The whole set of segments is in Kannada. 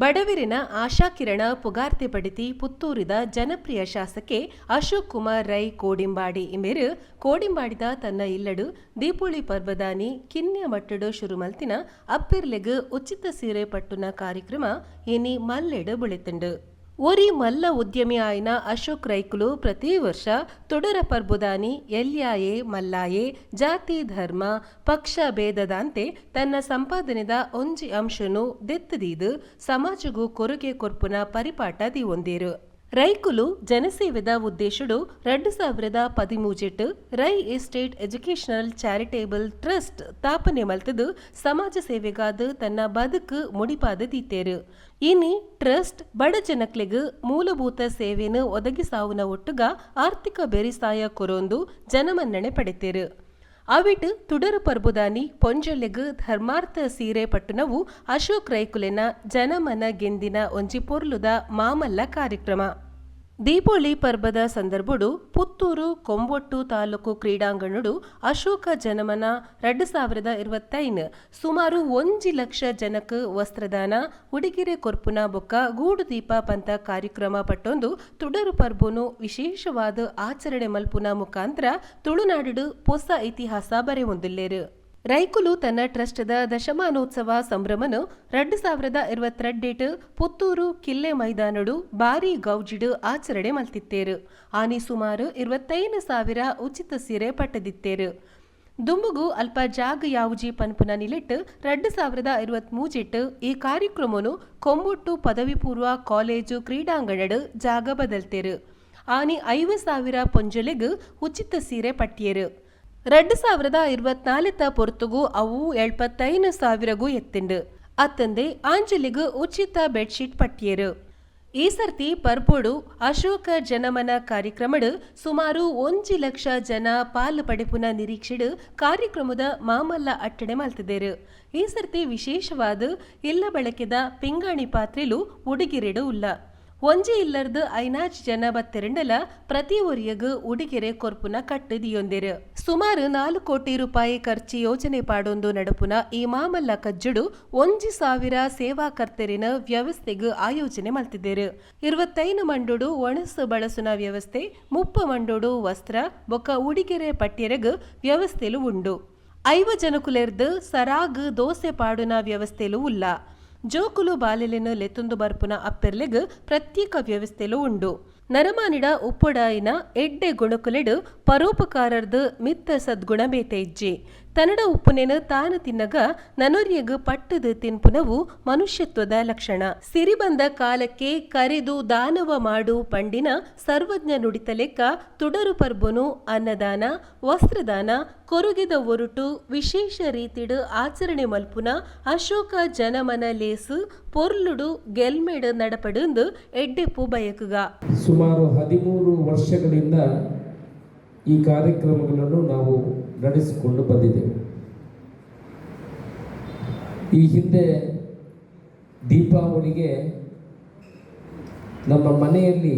ಬಡವಿರಿನ ಆಶಾಕಿರಣ ಪುಗಾರ್ತಿ ಪಡಿತಿ ಪುತ್ತೂರಿದ ಜನಪ್ರಿಯ ಶಾಸಕಿ ಅಶೋಕ್ ಕುಮಾರ್ ರೈ ಕೋಡಿಂಬಾಡಿ ಇಮೇರು ಕೋಡಿಂಬಾಡಿದ ತನ್ನ ಇಲ್ಲಡು ದೀಪೋಳಿ ಪರ್ವದಾನಿ ಕಿನ್ಯ ಮಟ್ಟಡು ಶುರುಮಲ್ತಿನ ಅಪ್ಪಿರ್ಲೆಗ್ ಉಚಿತ ಸೀರೆ ಪಟ್ಟುನ ಕಾರ್ಯಕ್ರಮ ಇನಿ ಮಲ್ಲೆಡು ಬುಳಿತುಂಡು. ಒರಿ ಮಲ್ಲ ಉದ್ಯಮಿ ಆಯ್ನ ಅಶೋಕ್ ರೈಕುಲು ಪ್ರತಿ ವರ್ಷ ತೊಡರ ಪರ್ಬುದಾನಿ ಎಲ್ಯಾಯೇ ಮಲ್ಲಾಯೇ ಜಾತಿ ಧರ್ಮ ಪಕ್ಷ ಭೇದದಂತೆ ತನ್ನ ಸಂಪಾದನೆದ ಒಂಜಿ ಅಂಶನು ದೆತ್ತದೀದು ಸಮಾಜಗೂ ಕೊರಗೆ ಕೊರ್ಪುನ ಪರಿಪಾಟ ದಿ ಒಂದೇರು. ರೈಕುಲು ಜನಸೇವೆದ ಉದ್ದೇಶಡು ಎರಡು ಸಾವಿರದ ಪದಿಮೂಜೆಟ್ಟು Rai estate educational charitable trust ತಾಪನೆ ಮಲ್ತದು ಸಮಾಜ ಸೇವೆಗಾದ ತನ್ನ ಬದುಕು ಮುಡಿಪಾದ ದೀತೇರು. ಇನಿ ಟ್ರಸ್ಟ್ ಬಡ ಜನಕ್ಲೆಗ್ ಮೂಲಭೂತ ಸೇವೆನು ಒದಗಿಸಾವುನ ಒಟ್ಟುಗ ಆರ್ಥಿಕ ಬೆರಿಸಾಯ ಕೊರೊಂದು ಜನಮನ್ನಣೆ ಪಡೆತೇರು. ಅವಿಟ್ ತುಡರು ಪರ್ಬುದಾನಿ ಪೊಂಜಲೆಗ್ ಧರ್ಮಾರ್ಥ ಸೀರೆ ಪಟ್ಟುನವು ಅಶೋಕ್ ರೈಕುಲೆನ ಜನಮನ ಗೆಂದಿನ ಒಂಜಿ ಪೊರ್ಲುದ ಮಾಮಲ್ಲ ಕಾರ್ಯಕ್ರಮ. ದೀಪೊಳಿ ಪರ್ಬದ ಸಂದರ್ಭಡು ಪುತ್ತೂರು ಕೊಂಬೊಟ್ಟು ತಾಲೂಕು ಕ್ರೀಡಾಂಗಣಡು ಅಶೋಕ ಜನಮನ ಎರಡು ಸಾವಿರದ ಇರುವತ್ತೈನ್ ಸುಮಾರು ಒಂಜಿ ಲಕ್ಷ ಜನಕ್ಕೆ ವಸ್ತ್ರದಾನ, ಉಡುಗೆರೆ ಕೊರ್ಪುನ ಬೊಕ್ಕ ಗೂಡು ದೀಪ ಪಂತ ಕಾರ್ಯಕ್ರಮ ಪಟ್ಟೊಂದು ತುಡರು ಪರ್ಬನು ವಿಶೇಷವಾದ ಆಚರಣೆ ಮಲ್ಪುನ ಮುಖಾಂತರ ತುಳುನಾಡು ಹೊಸ ಇತಿಹಾಸ ಬರೆಯೊಂದಿಲ್ಲೇರು ರೈಕುಲು ತನ್ನ ಟ್ರಸ್ಟ್ದ ದಶಮಾನೋತ್ಸವ ಸಂಭ್ರಮನು ಎರಡು ಸಾವಿರದ ಇರುವತ್ತೆರಡೇಟ್ ಪುತ್ತೂರು ಕಿಲ್ಲೆ ಮೈದಾನಡು ಬಾರಿ ಗೌಜಿಡು ಆಚರಣೆ ಮಲ್ತಿತ್ತೇರು. ಆನಿ ಸುಮಾರು ಇರುವತ್ತೈದು ಸಾವಿರ ಉಚಿತ ಸೀರೆ ಪಟ್ಟದಿತ್ತೇರು ದುಂಬುಗು ಅಲ್ಪ ಜಾಗ ಯಾವುಜಿ ಪನ್ಪುನ ನಿಲಿಟ್ಟು ಎರಡು ಸಾವಿರದ ಇರುವತ್ತ್ ಮೂಜಿಟ್ ಈ ಕಾರ್ಯಕ್ರಮನು ಕೊಂಬುಟ್ಟು ಪದವಿ ಪೂರ್ವ ಕಾಲೇಜು ಕ್ರೀಡಾಂಗಣಡು ಜಾಗ ಬದಲ್ತೇರು. ಆನಿ ಐವ ಸಾವಿರ ಪೊಂಜೊಲೆಗ್ ಉಚಿತ ಸೀರೆ ಪಟ್ಟಿಯರು. ரெண்டு ಸಾವಿರದ ಇರುವತ್ನಾಲ್ಕ ಪೊರ್ತುಗು ಅವು ಎಳ್ಪತ್ತೈನು ಸಾವಿರಗೂ ಎತ್ತಿಂಡು. ಅತ್ತಂದೆ ಆಂಜಲಿಗು ಉಚಿತ ಬೆಡ್ಶೀಟ್ ಪಟ್ಟಿಯರು. ಈ ಸರ್ತಿ ಪರ್ಪೋಡು ಅಶೋಕ ಜನಮನ ಕಾರ್ಯಕ್ರಮಡು ಸುಮಾರು ಒಂಜಿ ಲಕ್ಷ ಜನ ಪಾಲು ಪಡೆಪುನ ನಿರೀಕ್ಷೆಡು ಕಾರ್ಯಕ್ರಮದ ಮಾಮಲ್ಲ ಅಟ್ಟಣೆ ಮಲ್ತಿದ್ದೇರು ಈ ಸರ್ತಿ ವಿಶೇಷವಾದ ಇಲ್ಲ ಬಳಕೆದ ಪಿಂಗಾಣಿ ಪಾತ್ರೆಲು ಉಡುಗಿರೆಡು ಉಲ್ಲ. ಒಂಜಿ ಇಲ್ಲರ್ದು ಐನಾಚ್ ಜನ ಬತ್ತೆರಂಡಲ ಪ್ರತಿ ಒರಿಯಗ್ ಉಡಿಗೆರೆ ಕೊರ್ಪುನ ಕಟ್ಟದಿಯೊಂದೆರು. ಸುಮಾರು ನಾಲ್ಕು ಕೋಟಿ ರೂಪಾಯಿ ಖರ್ಚು ಯೋಜನೆ ಪಾಡೊಂದು ನಡಪುನ ಈ ಮಾಮಲ್ಲ ಕಜ್ಜುಡು ಒಂಜಿ ಸಾವಿರ ಸೇವಾ ಕರ್ತರಿನ ವ್ಯವಸ್ಥೆಗ್ ಆಯೋಜನೆ ಮಲ್ತಿದ್ದೇರು ಇರುವತ್ತೈನು ಮಂಡೊಡು ಒಣಸು ಬಳಸುನ ವ್ಯವಸ್ಥೆ, ಮುಪ್ಪ ಮಂಡೋಡು ವಸ್ತ್ರ ಬೊಕ್ಕ ಉಡಿಗೆರೆ ಪಟ್ಟಿಯರಗ್ ವ್ಯವಸ್ಥೆಲು ಉಂಡು. ಐವ ಜನಕುಲೆರ್ದು ಸರಾಗ್ ದೋಸೆ ಪಾಡುನ ವ್ಯವಸ್ಥೆಲು ಉಲ್ಲ. ಜೋಕುಲು ಬಾಲೆಲೆನು ಲೆತ್ತೊಂದು ಬರ್ಪುನ ಅಪ್ಪೆರ್ಲೆಗ್ ಪ್ರತ್ಯೇಕ ವ್ಯವಸ್ಥೆಲು ಉಂಡು. ನರಮಾನಿಡ ಉಪ್ಪುಡಾಯಿನ ಎಡ್ಡೆ ಗುಣಕುಲೆಡು ಪರೋಪಕಾರರ್ದು ಮಿತ್ತ ಸದ್ಗುಣ ಬೇತೆ ಇಜ್ಜಿ. ತನ್ನಡ ಉಪ್ಪುನೆನು ತಾನು ತಿನ್ನಗ ನನೊರಿಯಗ ಪಟ್ಟದ ತಿನ್ಪುನವು ಮನುಷ್ಯತ್ವದ ಲಕ್ಷಣ. ಸಿರಿ ಬಂದ ಕಾಲಕ್ಕೆ ಕರೆದು ದಾನವ ಮಾಡು ಪಂಡಿನ ಸರ್ವಜ್ಞ ನುಡಿತಲೆಕ್ಕ ತುಡರು ಪರ್ಬನು ಅನ್ನದಾನ, ವಸ್ತ್ರದಾನ, ಕೊರುಗಿದ ಒರುಟು, ವಿಶೇಷ ರೀತಿಡು ಆಚರಣೆ ಮಲ್ಪುನ ಅಶೋಕ ಜನಮನ ಲೇಸು, ಪೊರ್ಲುಡು ಗೆಲ್ಮೆಡ್ ನಡಪಡಂದು ಎಡ್ಡೆಪ್ಪು ಬಯಕುಗ. ಸುಮಾರು ಹದಿಮೂರು ವರ್ಷಗಳಿಂದ ಈ ಕಾರ್ಯಕ್ರಮಗಳನ್ನು ನಾವು ನಡೆಸಿಕೊಂಡು ಬಂದಿದ್ದೇವೆ ಈ ಹಿಂದೆ ದೀಪಾವಳಿಗೆ ನಮ್ಮ ಮನೆಯಲ್ಲಿ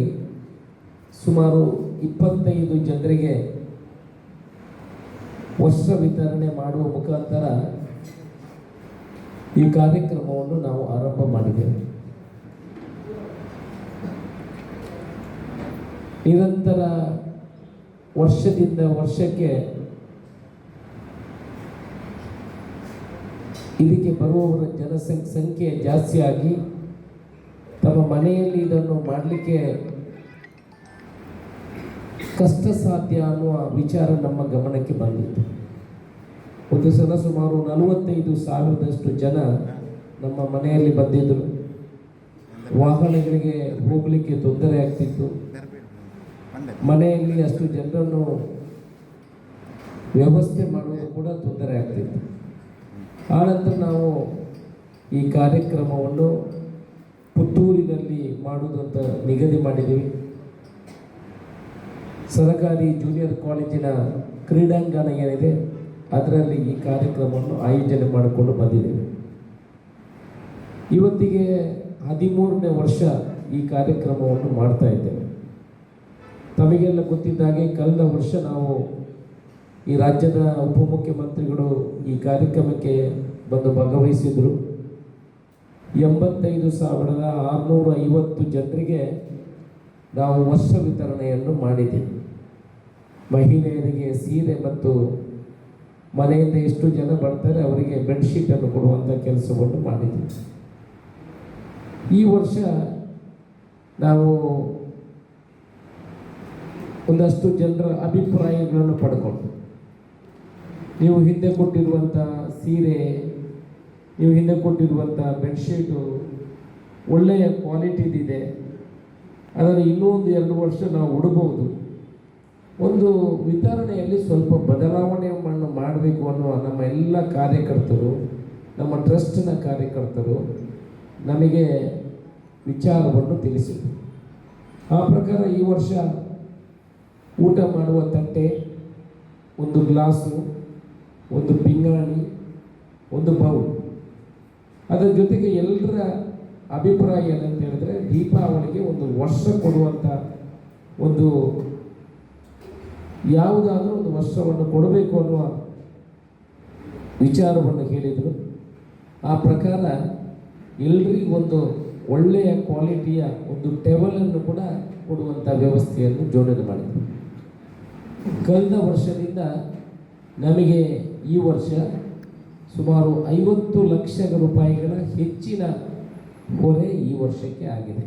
ಸುಮಾರು ಇಪ್ಪತ್ತೈದು ಜನರಿಗೆ ವಸ್ತ್ರ ವಿತರಣೆ ಮಾಡುವ ಮುಖಾಂತರ ಈ ಕಾರ್ಯಕ್ರಮವನ್ನು ನಾವು ಆರಂಭ ಮಾಡಿದ್ದೇವೆ. ನಿರಂತರ ವರ್ಷದಿಂದ ವರ್ಷಕ್ಕೆ ಇದಕ್ಕೆ ಬರುವವರ ಜನಸಂಖ್ಯೆ ಸಂಖ್ಯೆ ಜಾಸ್ತಿಯಾಗಿ ತಮ್ಮ ಮನೆಯಲ್ಲಿ ಇದನ್ನು ಮಾಡಲಿಕ್ಕೆ ಕಷ್ಟ ಸಾಧ್ಯ ಅನ್ನುವ ವಿಚಾರ ನಮ್ಮ ಗಮನಕ್ಕೆ ಬಂದಿತ್ತು. ಒಂದು ಸಲ ಸುಮಾರು ನಲವತ್ತೈದು ಸಾವಿರದಷ್ಟು ಜನ ನಮ್ಮ ಮನೆಯಲ್ಲಿ ಬಂದಿದ್ದರು ವಾಹನಗಳಿಗೆ ಹೋಗಲಿಕ್ಕೆ ತೊಂದರೆ ಆಗ್ತಿತ್ತು. ಮನೆಯಲ್ಲಿ ಅಷ್ಟು ಜನರನ್ನು ವ್ಯವಸ್ಥೆ ಮಾಡುವುದು ಕೂಡ ತೊಂದರೆ ಆಗ್ತಿತ್ತು. ಆನಂತರ ನಾವು ಈ ಕಾರ್ಯಕ್ರಮವನ್ನು ಪುತ್ತೂರಿನಲ್ಲಿ ಮಾಡುವುದಂತ ನಿಗದಿ ಮಾಡಿದ್ದೀವಿ. ಸರಕಾರಿ ಜೂನಿಯರ್ ಕಾಲೇಜಿನ ಕ್ರೀಡಾಂಗಣ ಏನಿದೆ, ಅದರಲ್ಲಿ ಈ ಕಾರ್ಯಕ್ರಮವನ್ನು ಆಯೋಜನೆ ಮಾಡಿಕೊಂಡು ಬಂದಿದ್ದೇವೆ. ಇವತ್ತಿಗೆ ಹದಿಮೂರನೇ ವರ್ಷ ಈ ಕಾರ್ಯಕ್ರಮವನ್ನು ಮಾಡ್ತಾ ಇದ್ದೇವೆ. ತಮಗೆಲ್ಲ ಗೊತ್ತಿದ್ದಾಗೆ ಕಳೆದ ವರ್ಷ ನಾವು ಈ ರಾಜ್ಯದ ಉಪಮುಖ್ಯಮಂತ್ರಿಗಳು ಈ ಕಾರ್ಯಕ್ರಮಕ್ಕೆ ಬಂದು ಭಾಗವಹಿಸಿದರು. ಎಂಬತ್ತೈದು ಸಾವಿರದ ಆರುನೂರ ಐವತ್ತು ಜನರಿಗೆ ನಾವು ವರ್ಷ ವಿತರಣೆಯನ್ನು ಮಾಡಿದ್ದೀವಿ ಮಹಿಳೆಯರಿಗೆ ಸೀರೆ ಮತ್ತು ಮನೆಯಿಂದ ಎಷ್ಟು ಜನ ಬರ್ತಾರೆ ಅವರಿಗೆ ಬೆಡ್ಶೀಟನ್ನು ಕೊಡುವಂಥ ಕೆಲಸವನ್ನು ಮಾಡಿದ್ದೀವಿ ಈ ವರ್ಷ ನಾವು ಒಂದಷ್ಟು ಜನರ ಅಭಿಪ್ರಾಯಗಳನ್ನು ಪಡ್ಕೊಂಡು ನೀವು ಹಿಂದೆ ಕೊಟ್ಟಿರುವಂಥ ಸೀರೆ, ನೀವು ಹಿಂದೆ ಕೊಟ್ಟಿರುವಂಥ ಬೆಡ್ಶೀಟು ಒಳ್ಳೆಯ ಕ್ವಾಲಿಟಿದಿದೆ. ಅದನ್ನು ಇನ್ನೂ ಒಂದು ಎರಡು ವರ್ಷ ನಾವು ಉಡಬಹುದು. ಒಂದು ವಿತರಣೆಯಲ್ಲಿ ಸ್ವಲ್ಪ ಬದಲಾವಣೆಯನ್ನು ಮಾಡಬೇಕು ಅನ್ನುವ ನಮ್ಮ ಎಲ್ಲ ಕಾರ್ಯಕರ್ತರು, ನಮ್ಮ ಟ್ರಸ್ಟ್ನ ಕಾರ್ಯಕರ್ತರು ನಮಗೆ ವಿಚಾರವನ್ನು ತಿಳಿಸಿದರು. ಆ ಪ್ರಕಾರ ಈ ವರ್ಷ ಊಟ ಮಾಡುವ ತಟ್ಟೆ, ಒಂದು ಗ್ಲಾಸು ಒಂದು ಪಿಂಗಾಣಿ, ಒಂದು ಬೌಲ್. ಅದರ ಜೊತೆಗೆ ಎಲ್ಲರ ಅಭಿಪ್ರಾಯ ಏನಂತ ಹೇಳಿದ್ರೆ, ದೀಪಾವಳಿಗೆ ಒಂದು ವರ್ಷ ಕೊಡುವಂಥ ಒಂದು ಯಾವುದಾದ್ರೂ ಒಂದು ವರ್ಷವನ್ನು ಕೊಡಬೇಕು ಅನ್ನುವ ವಿಚಾರವನ್ನು ಹೇಳಿದರು. ಆ ಪ್ರಕಾರ ಎಲ್ರಿಗೂ ಒಂದು ಒಳ್ಳೆಯ ಕ್ವಾಲಿಟಿಯ ಒಂದು ಟೇಬಲನ್ನು ಕೂಡ ಕೊಡುವಂಥ ವ್ಯವಸ್ಥೆಯನ್ನು ಜೋಡಣೆ ಮಾಡಿದರು. ಕಳೆದ ವರ್ಷದಿಂದ ನಮಗೆ ಈ ವರ್ಷ ಸುಮಾರು ಐವತ್ತು ಲಕ್ಷ ರೂಪಾಯಿಗಳ ಹೆಚ್ಚಿನ ಹೊರೆ ಈ ವರ್ಷಕ್ಕೆ ಆಗಿದೆ.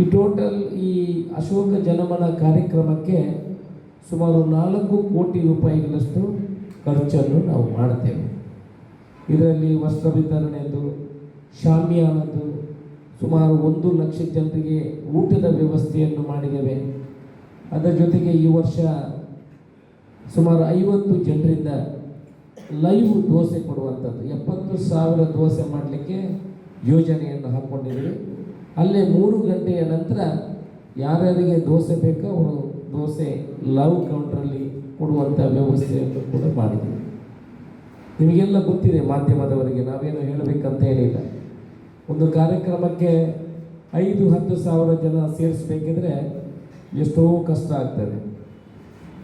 ಈ ಟೋಟಲ್ ಈ ಅಶೋಕ ಜನಮನ ಕಾರ್ಯಕ್ರಮಕ್ಕೆ ಸುಮಾರು ನಾಲ್ಕು ಕೋಟಿ ರೂಪಾಯಿಗಳಷ್ಟು ಖರ್ಚನ್ನು ನಾವು ಮಾಡ್ತೇವೆ. ಇದರಲ್ಲಿ ವಸ್ತ್ರ ವಿತರಣೆದು ಶಾಮಿಯಾನದ್ದು, ಸುಮಾರು ಒಂದು ಲಕ್ಷ ಜನರಿಗೆ ಊಟದ ವ್ಯವಸ್ಥೆಯನ್ನು ಮಾಡಿದ್ದೇವೆ. ಅದರ ಜೊತೆಗೆ ಈ ವರ್ಷ ಸುಮಾರು ಐವತ್ತು ಜನರಿಂದ ಲೈವ್ ದೋಸೆ ಕೊಡುವಂಥದ್ದು. ಎಪ್ಪತ್ತು ಸಾವಿರ ದೋಸೆ ಮಾಡಲಿಕ್ಕೆ ಯೋಜನೆಯನ್ನು ಹಾಕ್ಕೊಂಡಿದ್ದೀವಿ ಅಲ್ಲೇ ಮೂರು ಗಂಟೆಯ ನಂತರ ಯಾರ್ಯಾರಿಗೆ ದೋಸೆ ಬೇಕೋ ಅವರು ದೋಸೆ ಲವ್ ಕೌಂಟ್ರಲ್ಲಿ ಕೊಡುವಂಥ ವ್ಯವಸ್ಥೆಯನ್ನು ಕೂಡ ಮಾಡಿದ್ದೀವಿ. ನಿಮಗೆಲ್ಲ ಗೊತ್ತಿದೆ ಮಾಧ್ಯಮದವರಿಗೆ, ನಾವೇನು ಹೇಳಬೇಕಂತ ಏನಿಲ್ಲ. ಒಂದು ಕಾರ್ಯಕ್ರಮಕ್ಕೆ ಐದು ಹತ್ತು ಸಾವಿರ ಜನ ಸೇರಿಸಬೇಕಿದ್ರೆ ಎಷ್ಟೋ ಕಷ್ಟ ಆಗ್ತದೆ.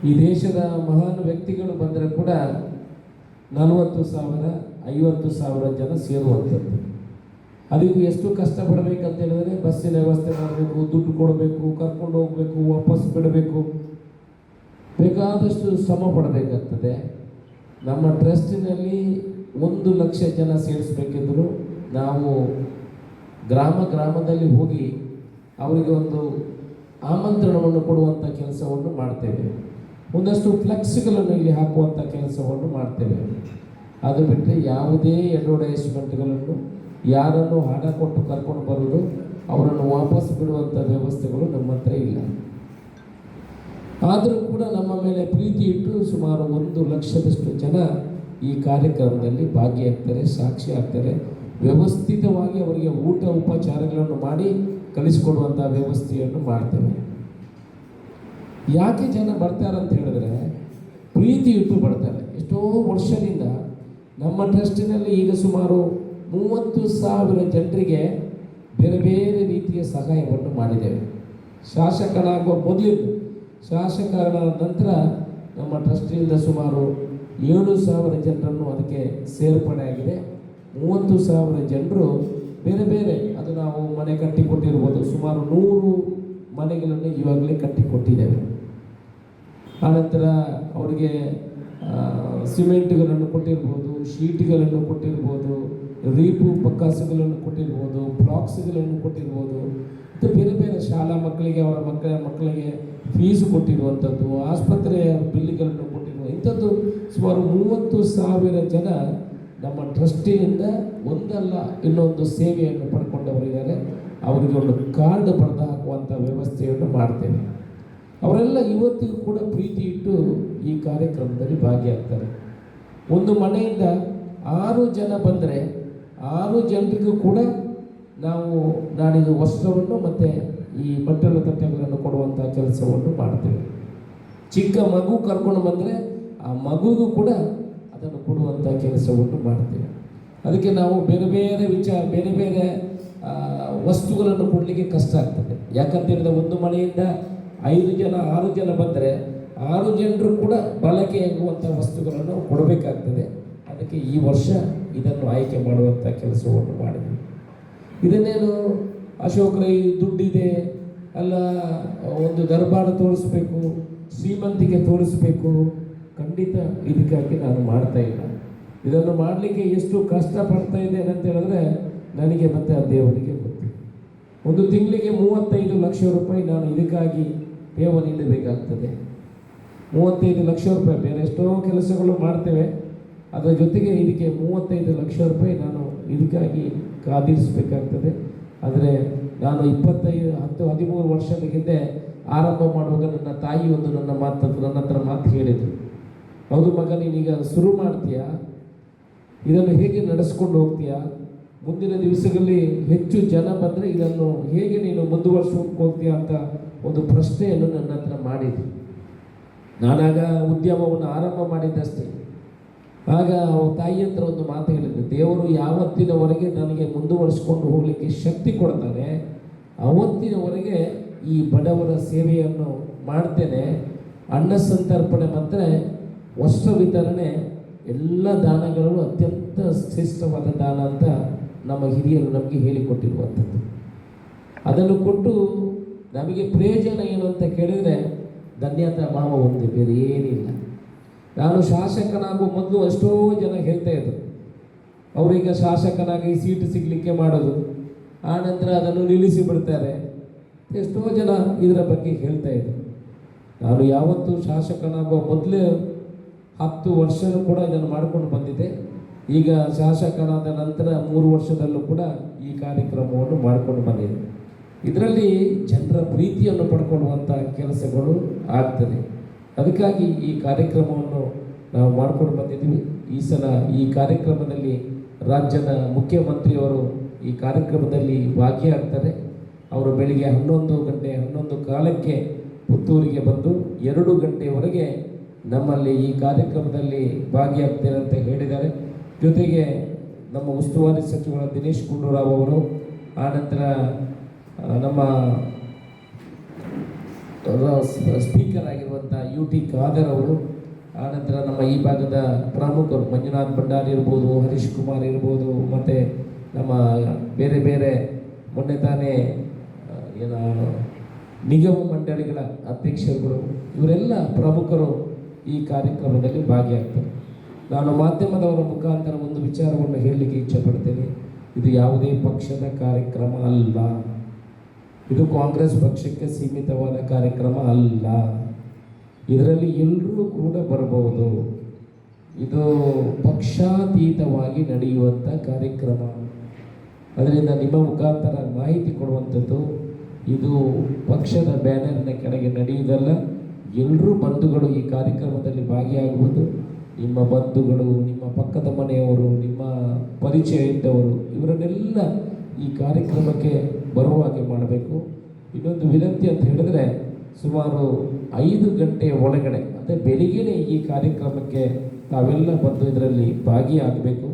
ಈ ದೇಶದ ಮಹಾನ್ ವ್ಯಕ್ತಿಗಳು ಬಂದರೆ ಕೂಡ ನಲವತ್ತು ಸಾವಿರ, ಐವತ್ತು ಸಾವಿರ ಜನ ಸೇರುವಂಥದ್ದು. ಅದಕ್ಕೂ ಎಷ್ಟು ಕಷ್ಟಪಡಬೇಕಂತ ಹೇಳಿದ್ರೆ ಬಸ್ಸಿನ ವ್ಯವಸ್ಥೆ ಮಾಡಬೇಕು, ದುಡ್ಡು ಕೊಡಬೇಕು, ಕರ್ಕೊಂಡು ಹೋಗಬೇಕು, ವಾಪಸ್ ಬಿಡಬೇಕು. ಬೇಕಾದಷ್ಟು ಶ್ರಮ ಪಡಬೇಕಾಗ್ತದೆ. ನಮ್ಮ ಟ್ರಸ್ಟಿನಲ್ಲಿ ಒಂದು ಲಕ್ಷ ಜನ ಸೇರಿಸಬೇಕೆಂದರೂ ನಾವು ಗ್ರಾಮ ಗ್ರಾಮದಲ್ಲಿ ಹೋಗಿ ಅವರಿಗೆ ಒಂದು ಆಮಂತ್ರಣವನ್ನು ಕೊಡುವಂಥ ಕೆಲಸವನ್ನು ಮಾಡ್ತೇವೆ. ಒಂದಷ್ಟು ಫ್ಲೆಕ್ಸ್ಗಳನ್ನು ಇಲ್ಲಿ ಹಾಕುವಂಥ ಕೆಲಸವನ್ನು ಮಾಡ್ತೇವೆ. ಅದು ಬಿಟ್ಟರೆ ಯಾವುದೇ ಅಡ್ವರ್ಟೈಸ್ಮೆಂಟ್ಗಳನ್ನು ಯಾರನ್ನು ಹಣ ಕೊಟ್ಟು ಕರ್ಕೊಂಡು ಬರೋದು ಅವರನ್ನು ವಾಪಸ್ ಬಿಡುವಂಥ ವ್ಯವಸ್ಥೆಗಳು ನಮ್ಮ ಹತ್ರ ಇಲ್ಲ. ಆದರೂ ಕೂಡ ನಮ್ಮ ಮೇಲೆ ಪ್ರೀತಿ ಇಟ್ಟು ಸುಮಾರು ಒಂದು ಲಕ್ಷದಷ್ಟು ಜನ ಈ ಕಾರ್ಯಕ್ರಮದಲ್ಲಿ ಭಾಗಿಯಾಗ್ತಾರೆ, ಸಾಕ್ಷಿ ಆಗ್ತಾರೆ. ವ್ಯವಸ್ಥಿತವಾಗಿ ಅವರಿಗೆ ಊಟ ಉಪಚಾರಗಳನ್ನು ಮಾಡಿ ಕಲಿಸಿಕೊಡುವಂಥ ವ್ಯವಸ್ಥೆಯನ್ನು ಮಾಡ್ತೇವೆ. ಯಾಕೆ ಜನ ಬರ್ತಾರೆ ಅಂತ ಹೇಳಿದ್ರೆ, ಪ್ರೀತಿ ಇಟ್ಟು ಬರ್ತಾರೆ. ಎಷ್ಟೋ ವರ್ಷದಿಂದ ನಮ್ಮ ಟ್ರಸ್ಟಿನಲ್ಲಿ ಈಗ ಸುಮಾರು ಮೂವತ್ತು ಸಾವಿರ ಜನರಿಗೆ ಬೇರೆ ಬೇರೆ ರೀತಿಯ ಸಹಾಯವನ್ನು ಮಾಡಿದ್ದೇವೆ. ಶಾಸಕರಾಗುವ ಮೊದಲಿಂದ ಶಾಸಕರ ನಂತರ ನಮ್ಮ ಟ್ರಸ್ಟಿನಿಂದ ಸುಮಾರು ಏಳು ಸಾವಿರ ಜನರನ್ನು ಅದಕ್ಕೆ ಸೇರ್ಪಡೆಯಾಗಿದೆ ಮೂವತ್ತು ಸಾವಿರ ಜನರು ಬೇರೆ ಬೇರೆ, ಅದು ನಾವು ಮನೆ ಕಟ್ಟಿಕೊಟ್ಟಿರ್ಬೋದು. ಸುಮಾರು ನೂರು ಮನೆಗಳನ್ನು ಇವಾಗಲೇ ಕಟ್ಟಿಕೊಟ್ಟಿದ್ದೇವೆ. ಆನಂತರ ಅವರಿಗೆ ಸಿಮೆಂಟ್ಗಳನ್ನು ಕೊಟ್ಟಿರ್ಬೋದು, ಶೀಟ್ಗಳನ್ನು ಕೊಟ್ಟಿರ್ಬೋದು, ರೀಪು ಪಕ್ಕಾಸುಗಳನ್ನು ಕೊಟ್ಟಿರ್ಬೋದು, ಬ್ಲಾಕ್ಸ್ಗಳನ್ನು ಕೊಟ್ಟಿರ್ಬೋದು, ಮತ್ತು ಬೇರೆ ಬೇರೆ ಶಾಲಾ ಮಕ್ಕಳಿಗೆ, ಅವರ ಮಕ್ಕಳ ಮಕ್ಕಳಿಗೆ ಫೀಸ್ ಕೊಟ್ಟಿರುವಂಥದ್ದು, ಆಸ್ಪತ್ರೆಯ ಬಿಲ್ಗಳನ್ನು ಕೊಟ್ಟಿರುವ ಇಂಥದ್ದು ಸುಮಾರು ಮೂವತ್ತು ಸಾವಿರ ಜನ ನಮ್ಮ ಟ್ರಸ್ಟಿನಿಂದ ಒಂದಲ್ಲ, ಇನ್ನೊಂದು ಸೇವೆಯನ್ನು ಪಡ್ಕೊಂಡವರಿದ್ದಾರೆ. ಅವರಿಗೆ ಒಂದು ಕಾರ್ಡ್ ಬರೆದು ಹಾಕುವಂಥ ವ್ಯವಸ್ಥೆಯನ್ನು ಮಾಡ್ತೇವೆ. ಅವರೆಲ್ಲ ಇವತ್ತಿಗೂ ಕೂಡ ಪ್ರೀತಿ ಇಟ್ಟು ಈ ಕಾರ್ಯಕ್ರಮದಲ್ಲಿ ಭಾಗಿಯಾಗ್ತಾರೆ. ಒಂದು ಮನೆಯಿಂದ ಆರು ಜನ ಬಂದರೆ ಆರು ಜನರಿಗೂ ಕೂಡ ನಾವು ನಾಡಿದ್ದು ವಸ್ತ್ರವನ್ನು ಮತ್ತು ಈ ಬಟ್ಟಲು ತಟ್ಟೆಗಳನ್ನು ಕೊಡುವಂಥ ಕೆಲಸವನ್ನು ಮಾಡ್ತೇವೆ. ಚಿಕ್ಕ ಮಗು ಕರ್ಕೊಂಡು ಬಂದರೆ ಆ ಮಗುಗೂ ಕೂಡ ಅದನ್ನು ಕೊಡುವಂಥ ಕೆಲಸವನ್ನು ಮಾಡ್ತೇವೆ. ಅದಕ್ಕೆ ನಾವು ಬೇರೆ ಬೇರೆ ವಿಚಾರ ಬೇರೆ ಬೇರೆ ವಸ್ತುಗಳನ್ನು ಕೊಡಲಿಕ್ಕೆ ಕಷ್ಟ ಆಗ್ತದೆ. ಯಾಕಂತ ಹೇಳಿದ್ರೆ ಒಂದು ಮನೆಯಿಂದ ಐದು ಜನ, ಆರು ಜನ ಬಂದರೆ ಆರು ಜನರು ಕೂಡ ಬಳಕೆಯಾಗುವಂಥ ವಸ್ತುಗಳನ್ನು ಕೊಡಬೇಕಾಗ್ತದೆ. ಅದಕ್ಕೆ ಈ ವರ್ಷ ಇದನ್ನು ಆಯ್ಕೆ ಮಾಡುವಂಥ ಕೆಲಸವನ್ನು ಮಾಡಿದ್ವಿ. ಇದನ್ನೇನು ಅಶೋಕ್ ರೈ ದುಡ್ಡಿದೆ, ಅಲ್ಲ ಒಂದು ದರ್ಬಾರ ತೋರಿಸ್ಬೇಕು, ಶ್ರೀಮಂತಿಗೆ ತೋರಿಸ್ಬೇಕು, ಖಂಡಿತ ಇದಕ್ಕಾಗಿ ನಾನು ಮಾಡ್ತಾ ಇಲ್ಲ. ಇದನ್ನು ಮಾಡಲಿಕ್ಕೆ ಎಷ್ಟು ಕಷ್ಟ ಪಡ್ತಾ ಇದ್ದೇನೆ ಅಂತ ಹೇಳಿದ್ರೆ ನನಗೆ ಮತ್ತೆ ಆ ದೇವರಿಗೆ ಗೊತ್ತು ಒಂದು ತಿಂಗಳಿಗೆ ಮೂವತ್ತೈದು ಲಕ್ಷ ರೂಪಾಯಿ ನಾನು ಇದಕ್ಕಾಗಿ ಠೇವ ನೀಡಬೇಕಾಗ್ತದೆ. ಮೂವತ್ತೈದು ಲಕ್ಷ ರೂಪಾಯಿ ಬೇರೆ ಎಷ್ಟೋ ಕೆಲಸಗಳು ಮಾಡ್ತೇವೆ. ಅದರ ಜೊತೆಗೆ ಇದಕ್ಕೆ ಮೂವತ್ತೈದು ಲಕ್ಷ ರೂಪಾಯಿ ನಾನು ಇದಕ್ಕಾಗಿ ಕಾದಿರಿಸಬೇಕಾಗ್ತದೆ ಆದರೆ ನಾನು ಇಪ್ಪತ್ತೈದು, ಹತ್ತು, ಹದಿಮೂರು ವರ್ಷದ ಹಿಂದೆ ಆರಂಭ ಮಾಡುವಾಗ ನನ್ನ ತಾಯಿ ಒಂದು ನನ್ನ ಮಾತು, ನನ್ನ ಹತ್ರ ಮಾತು ಹೇಳಿದರು. ಹೌದು ಮಗ ನೀನೀಗ ಶುರು ಮಾಡ್ತೀಯಾ? ಇದನ್ನು ಹೇಗೆ ನಡೆಸ್ಕೊಂಡು ಹೋಗ್ತೀಯಾ? ಮುಂದಿನ ದಿವಸಗಳಲ್ಲಿ ಹೆಚ್ಚು ಜನ ಬಂದರೆ ಇದನ್ನು ಹೇಗೆ ನೀನು ಮುಂದುವರ್ಸ್ಕೊಂಡು ಹೋಗ್ತೀಯಾ ಅಂತ ಒಂದು ಪ್ರಶ್ನೆಯನ್ನು ನನ್ನ ಹತ್ರ ಮಾಡಿದ್ರು. ನಾನಾಗ ಉದ್ಯಮವನ್ನು ಆರಂಭ ಮಾಡಿದ್ದಷ್ಟೇ. ಆಗ ತಾಯಿ ಹತ್ರ ಒಂದು ಮಾತು ಹೇಳಿದ್ರು, ದೇವರು ಯಾವತ್ತಿನವರೆಗೆ ನನಗೆ ಮುಂದುವರಿಸ್ಕೊಂಡು ಹೋಗಲಿಕ್ಕೆ ಶಕ್ತಿ ಕೊಡ್ತಾರೆ, ಅವತ್ತಿನವರೆಗೆ ಈ ಬಡವರ ಸೇವೆಯನ್ನು ಮಾಡ್ತೇನೆ, ಅನ್ನ ಸಂತರ್ಪಣೆ ಮತ್ತು ವಸ್ತ್ರ ವಿತರಣೆ, ಎಲ್ಲ ದಾನಗಳು ಅತ್ಯಂತ ಶ್ರೇಷ್ಠವಾದ ದಾನ ಅಂತ ನಮ್ಮ ಹಿರಿಯರು ನಮಗೆ ಹೇಳಿಕೊಟ್ಟಿರುವಂಥದ್ದು. ಅದನ್ನು ಕೊಟ್ಟು ನಮಗೆ ಪ್ರಯೋಜನ ಏನು ಅಂತ ಕೇಳಿದರೆ ಧನ್ಯತಾ ಭಾವ ಒಂದು ಬೇರೆ ಏನಿಲ್ಲ. ನಾನು ಶಾಸಕನಾಗುವ ಮೊದಲು ಅಷ್ಟೋ ಜನ ಹೇಳ್ತಾ ಇದ್ದರು ಅವರೀಗ ಶಾಸಕನಾಗಿ ಸೀಟು ಸಿಗಲಿಕ್ಕೆ ಮಾಡೋದು. ಆ ನಂತರ ಅದನ್ನು ನಿಲ್ಲಿಸಿ ಬಿಡ್ತಾರೆ. ಎಷ್ಟೋ ಜನ ಇದರ ಬಗ್ಗೆ ಹೇಳ್ತಾ ಇದ್ದರು ನಾನು ಯಾವತ್ತೂ ಶಾಸಕನಾಗುವ ಮೊದಲೇ ಹತ್ತು ವರ್ಷ ಕೂಡ ಇದನ್ನು ಮಾಡಿಕೊಂಡು ಬಂದಿದ್ದೆ. ಈಗ ಶಾಸಕನಾದ ನಂತರ ಮೂರು ವರ್ಷದಲ್ಲೂ ಕೂಡ ಈ ಕಾರ್ಯಕ್ರಮವನ್ನು ಮಾಡಿಕೊಂಡು ಬಂದಿದೆ. ಇದರಲ್ಲಿ ಜನರ ಪ್ರೀತಿಯನ್ನು ಪಡ್ಕೊಳ್ಳುವಂಥ ಕೆಲಸಗಳು ಆಗ್ತದೆ. ಅದಕ್ಕಾಗಿ ಈ ಕಾರ್ಯಕ್ರಮವನ್ನು ನಾವು ಮಾಡಿಕೊಂಡು ಬಂದಿದ್ದೀವಿ. ಈ ಸಲ ಈ ಕಾರ್ಯಕ್ರಮದಲ್ಲಿ ರಾಜ್ಯದ ಮುಖ್ಯಮಂತ್ರಿಯವರು ಈ ಕಾರ್ಯಕ್ರಮದಲ್ಲಿ ಭಾಗಿಯಾಗ್ತಾರೆ. ಅವರು ಬೆಳಿಗ್ಗೆ ಹನ್ನೊಂದು ಗಂಟೆ ಹನ್ನೊಂದು ಕಾಲಕ್ಕೆ ಪುತ್ತೂರಿಗೆ ಬಂದು ಎರಡು ಗಂಟೆಯವರೆಗೆ ನಮ್ಮಲ್ಲಿ ಈ ಕಾರ್ಯಕ್ರಮದಲ್ಲಿ ಭಾಗಿಯಾಗ್ತೇನೆ ಅಂತ ಹೇಳಿದ್ದಾರೆ. ಜೊತೆಗೆ ನಮ್ಮ ಉಸ್ತುವಾರಿ ಸಚಿವ ದಿನೇಶ್ ಗುಂಡೂರಾವ್ ಅವರು ಆನಂತರ ನಮ್ಮ ಸ್ಪೀಕರ್ ಆಗಿರುವಂಥ ಯು ಟಿ ಖಾದರ್ ಅವರು ಆನಂತರ ನಮ್ಮ ಈ ಭಾಗದ ಪ್ರಮುಖರು ಮಂಜುನಾಥ್ ಭಂಡಾರಿ ಇರ್ಬೋದು, ಹರೀಶ್ ಕುಮಾರ್ ಇರ್ಬೋದು, ಮತ್ತು ನಮ್ಮ ಬೇರೆ ಬೇರೆ ಮೊನ್ನೆ ತಾನೇ ಏನು ಏನ ನಿಗಮ ಮಂಡಳಿಗಳ ಅಧ್ಯಕ್ಷರುಗಳು, ಇವರೆಲ್ಲ ಪ್ರಮುಖರು ಈ ಕಾರ್ಯಕ್ರಮದಲ್ಲಿ ಭಾಗಿಯಾಗ್ತಾರೆ. ನಾನು ಮಾಧ್ಯಮದವರ ಮುಖಾಂತರ ಒಂದು ವಿಚಾರವನ್ನು ಹೇಳಲಿಕ್ಕೆ ಇಚ್ಛೆಪಡ್ತೇನೆ. ಇದು ಯಾವುದೇ ಪಕ್ಷದ ಕಾರ್ಯಕ್ರಮ ಅಲ್ಲ. ಇದು ಕಾಂಗ್ರೆಸ್ ಪಕ್ಷಕ್ಕೆ ಸೀಮಿತವಾದ ಕಾರ್ಯಕ್ರಮ ಅಲ್ಲ. ಇದರಲ್ಲಿ ಎಲ್ಲರೂ ಕೂಡ ಬರಬಹುದು. ಇದು ಪಕ್ಷಾತೀತವಾಗಿ ನಡೆಯುವಂಥ ಕಾರ್ಯಕ್ರಮ. ಅದರಿಂದ ನಿಮ್ಮ ಮುಖಾಂತರ ಮಾಹಿತಿ ಕೊಡುವಂಥದ್ದು, ಇದು ಪಕ್ಷದ ಬ್ಯಾನರ್ನ ಕೆಳಗೆ ನಡೆಯುವುದಲ್ಲ, ಎಲ್ಲರೂ ಬಂಧುಗಳು ಈ ಕಾರ್ಯಕ್ರಮದಲ್ಲಿ ಭಾಗಿಯಾಗುವುದು ನಿಮ್ಮ ಬಂಧುಗಳು, ನಿಮ್ಮ ಪಕ್ಕದ ಮನೆಯವರು, ನಿಮ್ಮ ಪರಿಚಯ ಇದ್ದವರು ಇವರನ್ನೆಲ್ಲ ಈ ಕಾರ್ಯಕ್ರಮಕ್ಕೆ ಬರುವ ಹಾಗೆ ಮಾಡಬೇಕು. ಇನ್ನೊಂದು ವಿನಂತಿ ಅಂತ ಹೇಳಿದ್ರೆ ಸುಮಾರು ಐದು ಗಂಟೆಯ ಒಳಗಡೆ ಅಂದರೆ ಬೆಳಿಗ್ಗೆನೇ ಈ ಕಾರ್ಯಕ್ರಮಕ್ಕೆ ತಾವೆಲ್ಲ ಬಂದು ಇದರಲ್ಲಿ ಭಾಗಿಯಾಗಬೇಕು.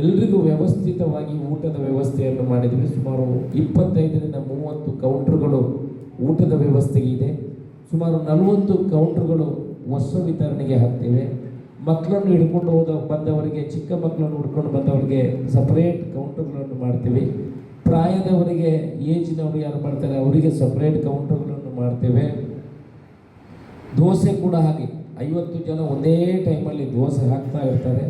ಎಲ್ರಿಗೂ ವ್ಯವಸ್ಥಿತವಾಗಿ ಊಟದ ವ್ಯವಸ್ಥೆಯನ್ನು ಮಾಡಿದ್ವಿ. ಸುಮಾರು ಇಪ್ಪತ್ತೈದರಿಂದ ಮೂವತ್ತು ಕೌಂಟ್ರುಗಳು ಊಟದ ವ್ಯವಸ್ಥೆ ಇದೆ. ಸುಮಾರು ನಲವತ್ತು ಕೌಂಟ್ರುಗಳು ವಸ್ತು ವಿತರಣೆಗೆ ಹಾಕ್ತೇವೆ. ಮಕ್ಕಳನ್ನು ಹಿಡ್ಕೊಂಡು ಹೋದ ಬಂದವರಿಗೆ, ಚಿಕ್ಕ ಮಕ್ಕಳನ್ನು ಹುಡ್ಕೊಂಡು ಬಂದವರಿಗೆ ಸಪ್ರೇಟ್ ಕೌಂಟರ್ಗಳನ್ನು ಮಾಡ್ತೀವಿ. ಪ್ರಾಯದವರಿಗೆ, ಏಜಿನವರು ಯಾರು ಮಾಡ್ತಾರೆ, ಅವರಿಗೆ ಸಪ್ರೇಟ್ ಕೌಂಟರ್ಗಳನ್ನು ಮಾಡ್ತೇವೆ. ದೋಸೆ ಕೂಡ ಹಾಗೆ, ಐವತ್ತು ಜನ ಒಂದೇ ಟೈಮಲ್ಲಿ ದೋಸೆ ಹಾಕ್ತಾ ಇರ್ತಾರೆ.